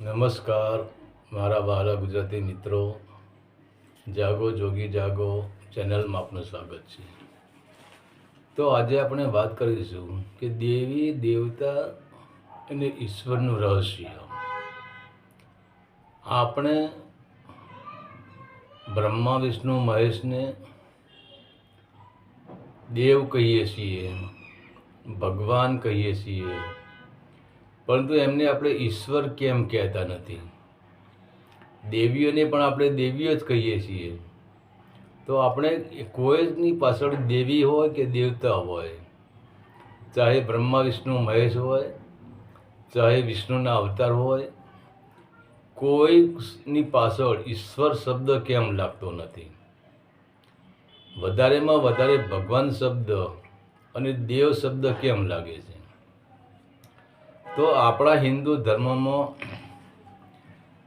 નમસ્કાર, મારા વહાલા ગુજરાતી મિત્રો. જાગો, જોગી જાગો. ચેનલમાં આપનું સ્વાગત છે. તો આજે આપણે વાત કરીશું કે દેવી, દેવતા અને ઈશ્વરનું રહસ્ય. આપણે બ્રહ્મા, વિષ્ણુ, મહેશને દેવ કહીએ છીએ, ભગવાન કહીએ છીએ પરંતુ એમને આપણે ઈશ્વર કેમ કહેતા નથી? દેવીઓને પણ આપણે દેવીઓ જ કહીએ છીએ. તો આપણે કોઈની પાછળ દેવી હોય કે દેવતા હોય, ચાહે બ્રહ્મા, વિષ્ણુ, મહેશ હોય, ચાહે વિષ્ણુના અવતાર હોય કોઈની પાછળ ઈશ્વર શબ્દ કેમ લાગતો નથી? વધારેમાં વધારે ભગવાન શબ્દ અને દેવ શબ્દ કેમ લાગે છે? તો આપણા હિન્દુ ધર્મમાં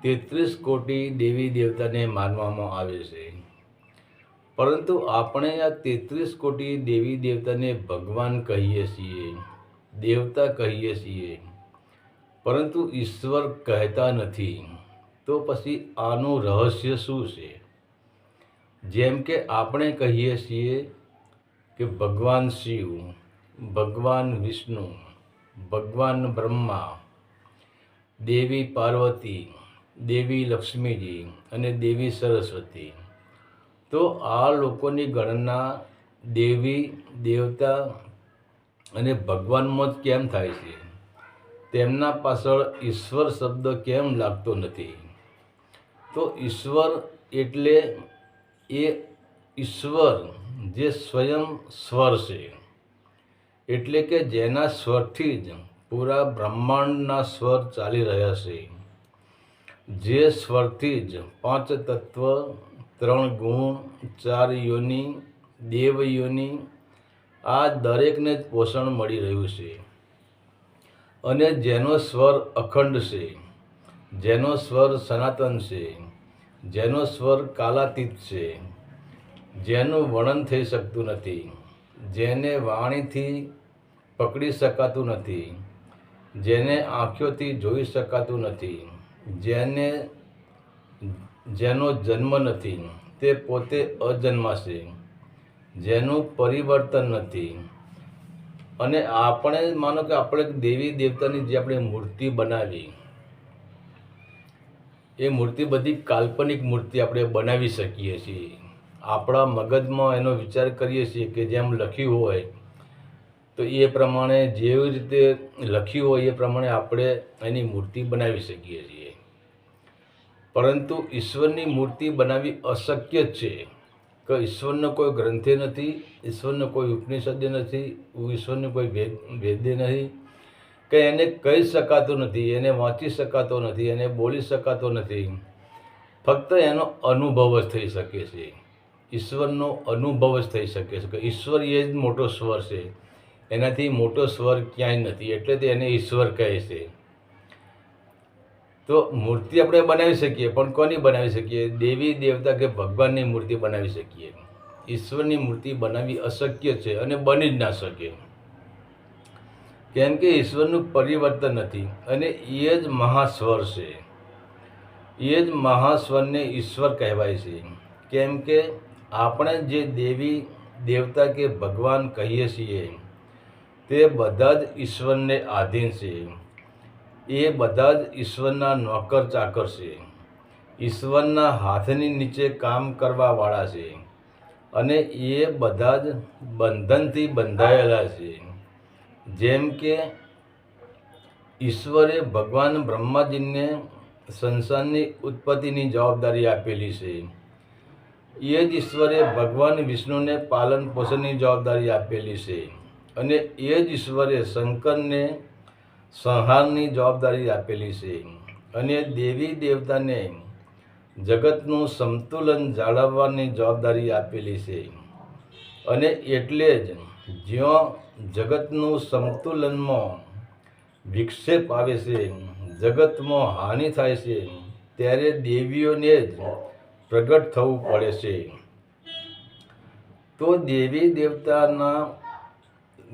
તેત્રીસ કોટી દેવી દેવતાને માનવામાં આવે છે. પરંતુ આપણે આ તેત્રીસ કોટી દેવી દેવતાને ભગવાન કહીએ છીએ, દેવતા કહીએ છીએ. પરંતુ ઈશ્વર કહેતા નથી. તો પછી આનું રહસ્ય શું છે? જેમ કે આપણે કહીએ છીએ કે ભગવાન શિવ, ભગવાન વિષ્ણુ ભગવાન બ્રહ્મા, દેવી પાર્વતી, દેવી લક્ષ્મીજી અને દેવી સરસ્વતી. તો આ લોકોની ગણના દેવી, દેવતા અને ભગવાનમાં જ કેમ થાય છે? તેમના પાછળ ઈશ્વર શબ્દ કેમ લાગતો નથી? તો ઈશ્વર એટલે એ ઈશ્વર જે સ્વયં સ્વર છે. એટલે કે જેના સ્વરથી જ પૂરા બ્રહ્માંડના સ્વર ચાલી રહ્યા છે. જે સ્વરથી જ પાંચ તત્વ, ત્રણ ગુણ, ચાર યોનિ, દેવ યોનિ, આ દરેકને જ પોષણ મળી રહ્યું છે. અને જેનો સ્વર અખંડ છે, જેનો સ્વર સનાતન છે, જેનો સ્વર કાલાતીત છે, જેનું વર્ણન થઈ શકતું નથી, જેને વાણીથી પકડી શકાતું નથી. જેને આંખોથી જોઈ શકાતું નથી. જેને, જેનો જન્મ નથી, તે પોતે અજન્માશે. જેનું પરિવર્તન નથી. અને આપણે, માનો કે આપણે દેવી દેવતાની જે આપણે મૂર્તિ બનાવી, એ મૂર્તિ બધી કાલ્પનિક મૂર્તિ આપણે બનાવી શકીએ છીએ. આપણા મગજમાં એનો વિચાર કરીએ છીએ કે જેમ લખ્યું હોય તો એ પ્રમાણે જેવી રીતે લખ્યું હોય એ પ્રમાણે આપણે એની મૂર્તિ બનાવી શકીએ છીએ. પરંતુ ઈશ્વરની મૂર્તિ બનાવવી અશક્ય જ છે. કે ઈશ્વરનો કોઈ ગ્રંથે નથી, ઈશ્વરનો કોઈ ઉપનિષદ નથી, ઈશ્વરનો કોઈ ભેદ, ભેદે નથી કે એને કહી શકાતું નથી, એને વાંચી શકાતો નથી, એને બોલી શકાતો નથી. ફક્ત એનો અનુભવ જ થઈ શકે છે. ઈશ્વરનો અનુભવ જ થઈ શકે છે. કે ઈશ્વર એ જ મોટો સ્વર છે. એનાથી મોટો સ્વર ક્યાંય નથી, એટલે તે એને ઈશ્વર કહે છે. તો મૂર્તિ આપણે બનાવી શકીએ, પણ કોની બનાવી શકીએ? દેવી, દેવતા કે ભગવાનની મૂર્તિ બનાવી શકીએ? ઈશ્વરની મૂર્તિ બનાવવી અશક્ય છે અને બની જ ના શકે. કેમ કે ઈશ્વરનું પરિવર્તન નથી અને એ જ મહાસ્વર છે. એ જ મહાસ્વરને ઈશ્વર કહેવાય છે. કેમ કે આપણે જે દેવી, દેવતા કે ભગવાન કહીએ છીએ તે બધા જ ઈશ્વરને આધીન છે. એ બધા જ ઈશ્વરના નોકર ચાકર છે. ઈશ્વરના હાથની નીચે કામ કરવાવાળા છે અને એ બધા જ બંધનથી બંધાયેલા છે. જેમ કે ઈશ્વરે ભગવાન બ્રહ્માજીને સંસારની ઉત્પત્તિની જવાબદારી આપેલી છે. એ જ ઈશ્વરે ભગવાન વિષ્ણુને પાલન પોષણની જવાબદારી આપેલી છે. અને એ જ ઈશ્વરે શંકરને સંહારની જવાબદારી આપેલી છે. અને દેવી દેવતાને જગતનું સંતુલન જાળવવાની જવાબદારી આપેલી છે. અને એટલે જ જ્યાં જગતનું સંતુલનમાં વિક્ષેપ આવે છે, જગતમાં હાનિ થાય છે, ત્યારે દેવીઓને જ પ્રગટ થવું પડે છે. તો દેવી દેવતાના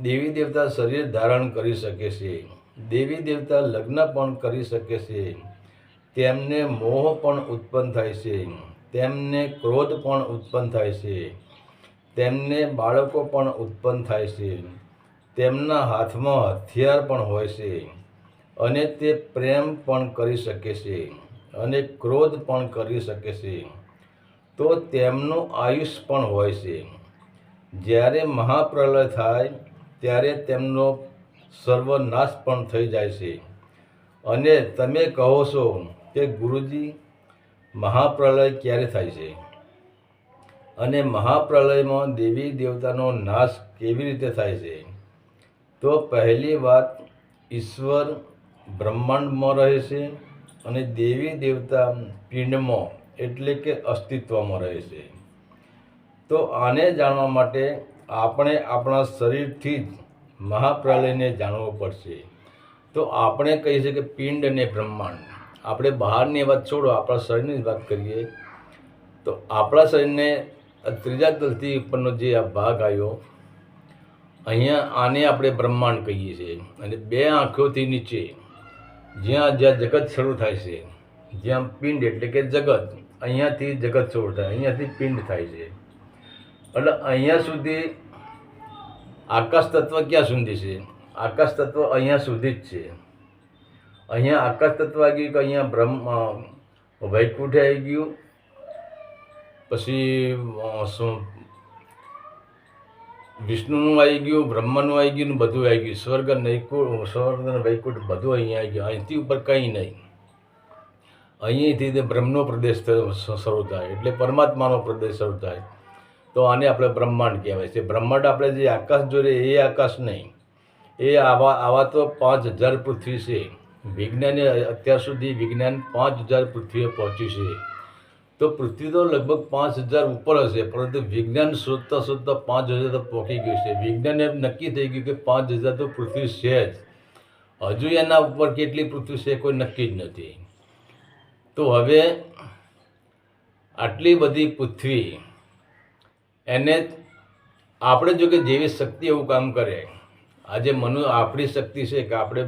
દેવી દેવતા શરીર ધારણ કરી શકે છે, દેવી દેવતા લગ્ન પણ કરી શકે છે, તેમને મોહ પણ ઉત્પન્ન થાય છે, તેમને ક્રોધ પણ ઉત્પન્ન થાય છે, તેમને બાળકો પણ ઉત્પન્ન થાય છે, તેમના હાથમાં હથિયાર પણ હોય છે અને તે પ્રેમ પણ કરી શકે છે અને ક્રોધ પણ કરી શકે છે. તો તેમનું આયુષ પણ હોય છે. જ્યારે મહાપ્રલય થાય ત્યારે તેમનો સર્વનાશ પણ થઈ જાય છે. અને તમે કહો છો કે ગુરુજી, મહાપ્રલય ક્યારે થાય છે? અને મહાપ્રલયમાં દેવી દેવતાનો નાશ કેવી રીતે થાય છે? તો પહેલી વાત ઈશ્વર બ્રહ્માંડમાં રહે છે અને દેવી દેવતા પિંડમાં, એટલે કે અસ્તિત્વમાં રહે છે. તો આને જાણવા માટે આપણે આપણા શરીરથી જ મહાપ્રલયને જાણવું પડશે. તો આપણે કહીએ છીએ કે પિંડ અને બ્રહ્માંડ. આપણે બહારની વાત છોડો, આપણા શરીરની વાત કરીએ. તો આપણા શરીરને ત્રીજા તલથી ઉપરનો જે આ ભાગ આવ્યો, અહીંયા આને આપણે બ્રહ્માંડ કહીએ છીએ. અને બે આંખોથી નીચે, જ્યાં જ્યાં જગત શરૂ થાય છે, જ્યાં પિંડ એટલે કે જગત, અહીંયાથી જગત શરૂ થાય, અહીંયાથી પિંડ થાય છે. એટલે અહીંયા સુધી આકાશ તત્વ ક્યાં સુધી છે? આકાશ તત્વ અહીંયા સુધી જ છે. અહીંયા આકાશ તત્વ આવી ગયું કે અહીંયા બ્રહ્મ વૈકુંઠે આવી ગયું? પછી શું? વિષ્ણુનું આવી ગયું, બ્રહ્મનું આવી ગયું બધું આવી ગયું. સ્વર્ગ નૈકુટ સ્વર્ગ અને વૈકુંઠ બધું અહીંયા આવી ગયું. અહીંથી ઉપર કંઈ નહીં. અહીંથી તે બ્રહ્મનો પ્રદેશ શરૂ થાય. એટલે પરમાત્માનો પ્રદેશ શરૂ થાય. તો આને આપણે બ્રહ્માંડ કહેવાય છે. બ્રહ્માંડ આપણે જે આકાશ જોઈએ એ આકાશ નહીં. એ આવા આવા તો પાંચ હજાર પૃથ્વી છે. વિજ્ઞાને અત્યાર સુધી વિજ્ઞાન પાંચ હજાર પૃથ્વીએ પહોંચ્યું છે. તો પૃથ્વી તો લગભગ પાંચ હજાર ઉપર હશે, પરંતુ વિજ્ઞાન શોધતા શોધતા પાંચ હજાર તો પહોંચી ગયું છે. વિજ્ઞાન એમ નક્કી થઈ ગયું કે પાંચ હજાર તો પૃથ્વી છે જ. હજુ એના ઉપર કેટલી પૃથ્વી છે કોઈ નક્કી જ નથી. તો હવે આટલી બધી પૃથ્વી એને આપણે જો કે જેવી શક્તિ એવું કામ કરે, આજે મનુ આપણી શક્તિ છે કે આપણે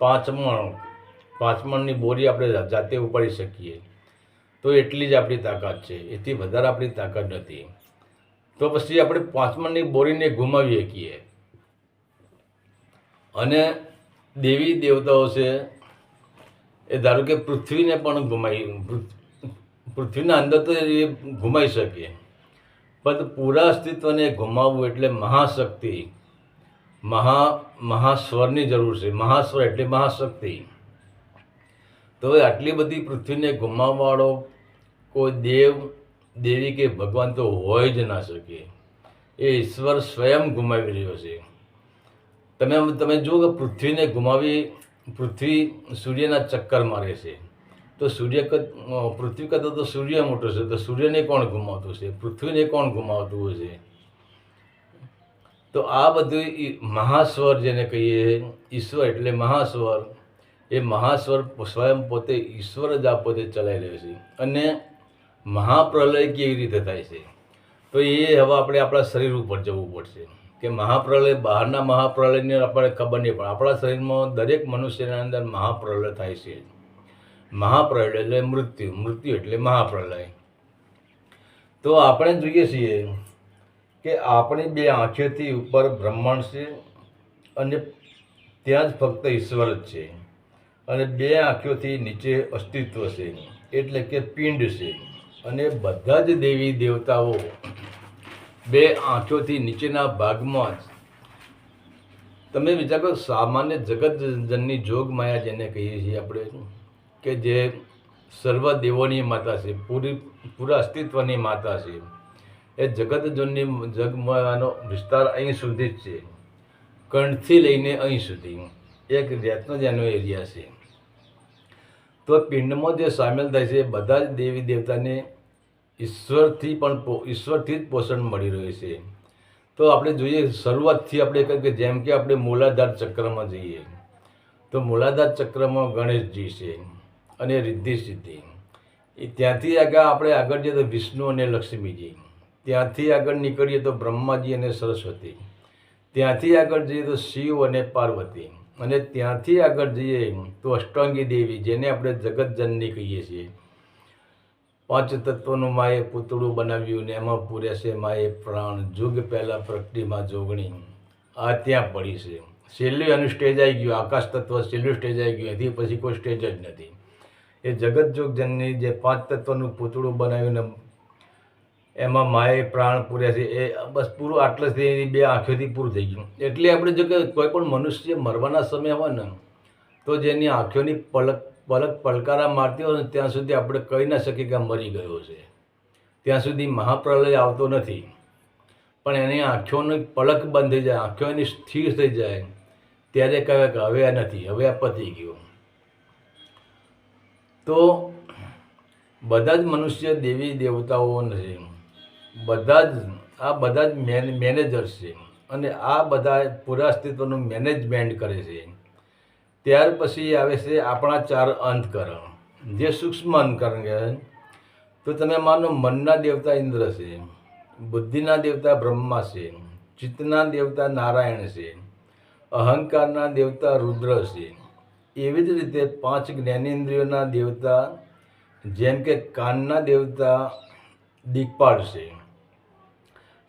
પાંચ મણ પાંચ મણની બોરી આપણે જાતે ઉપાડી શકીએ, તો એટલી જ આપણી તાકાત છે. એથી વધારે આપણી તાકાત નથી. તો પછી આપણે પાંચ મણની બોરીને ગુમાવી શકીએ અને દેવી દેવતાઓ છે, એ ધારો કે પૃથ્વીને પણ ગુમાવી પૃથ્વીના અંદર તો એ ગુમાવી શકીએ પણ પૂરા અસ્તિત્વને ગુમાવવું એટલે મહાશક્તિ. મહા મહાસ્વરની જરૂર છે. મહાસ્વર એટલે મહાશક્તિ. તો હવે આટલી બધી પૃથ્વીને ગુમાવવાળો કોઈ દેવ, દેવી કે ભગવાન તો હોય જ ના શકે. એ ઈશ્વર સ્વયં ગુમાવી રહ્યો છે. તમે તમે જુઓ કે પૃથ્વીને ગુમાવી, પૃથ્વી સૂર્યના ચક્કર મારે છે તો સૂર્ય કદ- પૃથ્વી કરતાં તો સૂર્ય મોટો છે, તો સૂર્યને કોણ ગુમાવતું છે પૃથ્વીને કોણ ગુમાવતું હશે? તો આ બધું મહાસ્વર જેને કહીએ, ઈશ્વર એટલે મહાસ્વર, એ મહાસ્વર સ્વયં પોતે ઈશ્વર જ આ પોતે ચલાવી રહ્યો છે. અને મહાપ્રલય કેવી રીતે થાય છે? તો એ હવે આપણે આપણા શરીર ઉપર જવું પડશે. કે મહાપ્રલય, બહારના મહાપ્રલયની આપણે ખબર નહીં પણ આપણા શરીરમાં દરેક મનુષ્યના અંદર મહાપ્રલય થાય છે. મહાપ્રલય એટલે મૃત્યુ મૃત્યુ એટલે મહાપ્રલય. તો આપણે જોઈએ છીએ કે આપણી બે આંખોથી ઉપર બ્રહ્માંડ છે અને ત્યાં જ ફક્ત ઈશ્વર જ છે. અને બે આંખોથી નીચે અસ્તિત્વ છે, એટલે કે પિંડ છે. અને બધા જ દેવી દેવતાઓ બે આંખોથી નીચેના ભાગમાં જ. તમે વિચાર કરો, સામાન્ય જગત જનની જોગ માયા જેને કહીએ છીએ આપણે. કે જે સર્વ દેવોની માતા છે, પૂરી, પૂરા અસ્તિત્વની માતા છે. એ જગત જગમાનો વિસ્તાર અહીં સુધી જ છે. કંઠથી લઈને અહીં સુધી. એક જાતનો જ એનો એરિયા છે. તો પિંડમાં જે સામેલ થાય છે, બધા જ દેવી દેવતાને ઈશ્વરથી પણ ઈશ્વરથી જ પોષણ મળી રહ્યું છે. તો આપણે જોઈએ શરૂઆતથી આપણે કે જેમ કે આપણે મૂલાધાર ચક્રમાં જઈએ. તો મૂલાધાર ચક્રમાં ગણેશજી છે. અને રિદ્ધિ સિદ્ધિ એ ત્યાંથી આગળ આપણે આગળ જઈએ તો વિષ્ણુ અને લક્ષ્મીજી. ત્યાંથી આગળ નીકળીએ તો બ્રહ્માજી અને સરસ્વતી. ત્યાંથી આગળ જઈએ તો શિવ અને પાર્વતી. અને ત્યાંથી આગળ જઈએ તો અષ્ટાંગી દેવી, જેને આપણે જગતજનની કહીએ છીએ. પાંચ તત્વનું માએ પૂતળું બનાવ્યું ને એમાં પૂરે છે માએ પ્રાણ, જુગ પહેલાં પ્રકૃતિમાં જોગણી. આ ત્યાં પડી છે. છેલ્લું એનું સ્ટેજ આવી ગયું. આકાશ તત્વ છેલ્લું સ્ટેજ આવી ગયું. એથી પછી કોઈ સ્ટેજ જ નથી. એ જગતજોગ જોગજનની જે પાંચ તત્વનું પૂતળું બનાવ્યું ને એમાં માએ પ્રાણ પૂર્યા છે, એ બસ પૂરું આટલેથી એની બે આંખોથી પૂરું થઈ ગયું. એટલે આપણે જો કે કોઈ પણ મનુષ્ય મરવાના સમય હોય ને, તો જેની આંખોની પલક પલક પલકારા મારતી હોય ને, ત્યાં સુધી આપણે કહી ના શકીએ કે મરી ગયો છે. ત્યાં સુધી મહાપ્રલય આવતો નથી. પણ એની આંખોની પલક બંધ થઈ જાય આંખો એની સ્થિર થઈ જાય, ત્યારે કહેવાય કે હવે આ નથી, હવે આ પતી ગયું. તો બધા જ મનુષ્ય દેવી દેવતાઓ નથી. બધા જ, આ બધા જ મેન મેનેજર્સ છે. અને આ બધા પૂરા અસ્તિત્વનું મેનેજમેન્ટ કરે છે. ત્યાર પછી આવે છે આપણા ચાર અંતકરણ જે સૂક્ષ્મ અંતકરણ કહેવાય તો તમે માનો મનના દેવતા ઇન્દ્ર છે, બુદ્ધિના દેવતા બ્રહ્મા છે, ચિત્તના દેવતા નારાયણ છે, અહંકારના દેવતા રુદ્ર છે એવી જ રીતે પાંચ જ્ઞાનેન્દ્રિયોના દેવતા, જેમ કે કાનના દેવતા દીકપાળ છે.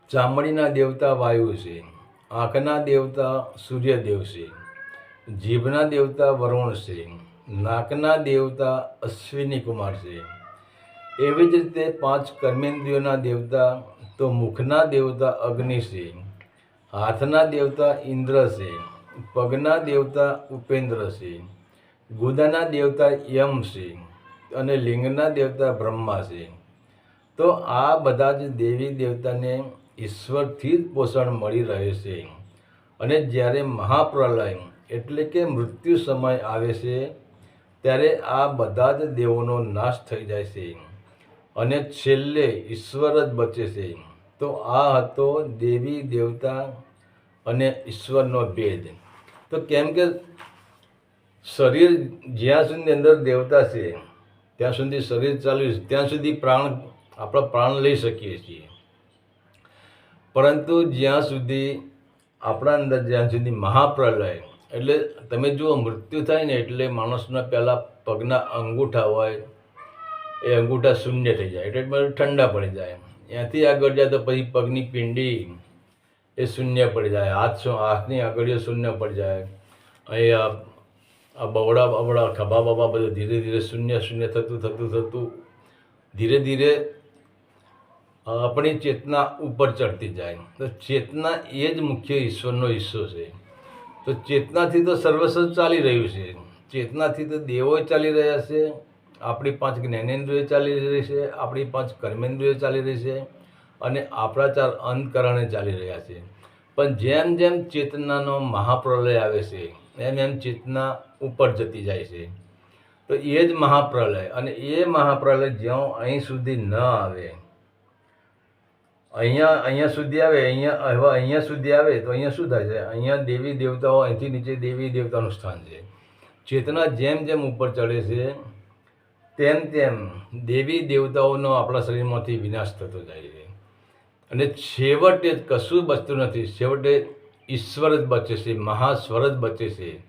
ચામડીના દેવતા વાયુ છે. આંખના દેવતા સૂર્યદેવ છે. જીભના દેવતા વરુણ છે. નાકના દેવતા અશ્વિની કુમાર છે. એવી જ રીતે પાંચ કર્મેન્દ્રિયોના દેવતા તો મુખના દેવતા અગ્નિ છે. હાથના દેવતા ઇન્દ્ર છે. પગના દેવતા ઉપેન્દ્ર છે. ગુદાના દેવતા યમ છે અને લિંગના દેવતા બ્રહ્મા છે તો આ બધા જ દેવી દેવતાને ઈશ્વરથી જ પોષણ મળી રહે છે. અને જ્યારે મહાપ્રલય એટલે કે મૃત્યુ સમય આવે છે, ત્યારે આ બધા જ દેવોનો નાશ થઈ જાય છે. અને છેલ્લે ઈશ્વર જ બચે છે. તો આ હતો દેવી દેવતા અને ઈશ્વરનો ભેદ. તો કેમ કે શરીર જ્યાં સુધી અંદર દેવતા છે, ત્યાં સુધી શરીર ચાલ્યું છે, ત્યાં સુધી પ્રાણ, આપણા પ્રાણ લઈ શકીએ છીએ. પરંતુ જ્યાં સુધી આપણા અંદર જ્યાં સુધી મહાપ્રલય, એટલે તમે જુઓ મૃત્યુ થાય ને એટલે માણસના પહેલાં પગના અંગૂઠા હોય, એ અંગૂઠા શૂન્ય થઈ જાય, એટલે બધું ઠંડા પડી જાય. ત્યાંથી આગળ જાય તો પછી પગની પિંડી એ શૂન્ય પડી જાય, હાથ હાથની આગળીઓ શૂન્ય પડી જાય. અહીં આ બવડા બવડા ખભા બબા બધું ધીરે ધીરે શૂન્ય શૂન્ય થતું થતું થતું, ધીરે ધીરે આપણી ચેતના ઉપર ચડતી જાય. તો ચેતના એ જ મુખ્ય ઈશ્વરનો હિસ્સો છે. તો ચેતનાથી તો સર્વસ્વ ચાલી રહ્યું છે. ચેતનાથી તો દેવો ચાલી રહ્યા છે. આપણી પાંચ જ્ઞાનેન્દ્રિયો ચાલી રહી છે. આપણી પાંચ કર્મેન્દ્રિયો ચાલી રહી છે. અને આપણા ચાર અંતકરણે ચાલી રહ્યા છે. પણ જેમ જેમ ચેતનાનો મહાપ્રલય આવે છે, એમ એમ ચેતના ઉપર જતી જાય છે. તો એ જ મહાપ્રલય. અને એ મહાપ્રલય જ્યાં અહીં સુધી ન આવે, અહીંયા અહીંયા સુધી આવે, અહીંયા, હવે અહીંયા સુધી આવે તો અહીંયા શું થાય છે? અહીંયા દેવી દેવતાઓ, અહીંથી નીચે દેવી દેવતાનું સ્થાન છે. ચેતના જેમ જેમ ઉપર ચડે છે, તેમ તેમ દેવી દેવતાઓનો આપણા શરીરમાંથી વિનાશ થતો જાય છે. અને છેવટે કશું બચતું નથી. છેવટે ઈશ્વર જ બચે છે, મહાસ્વર જ બચે છે.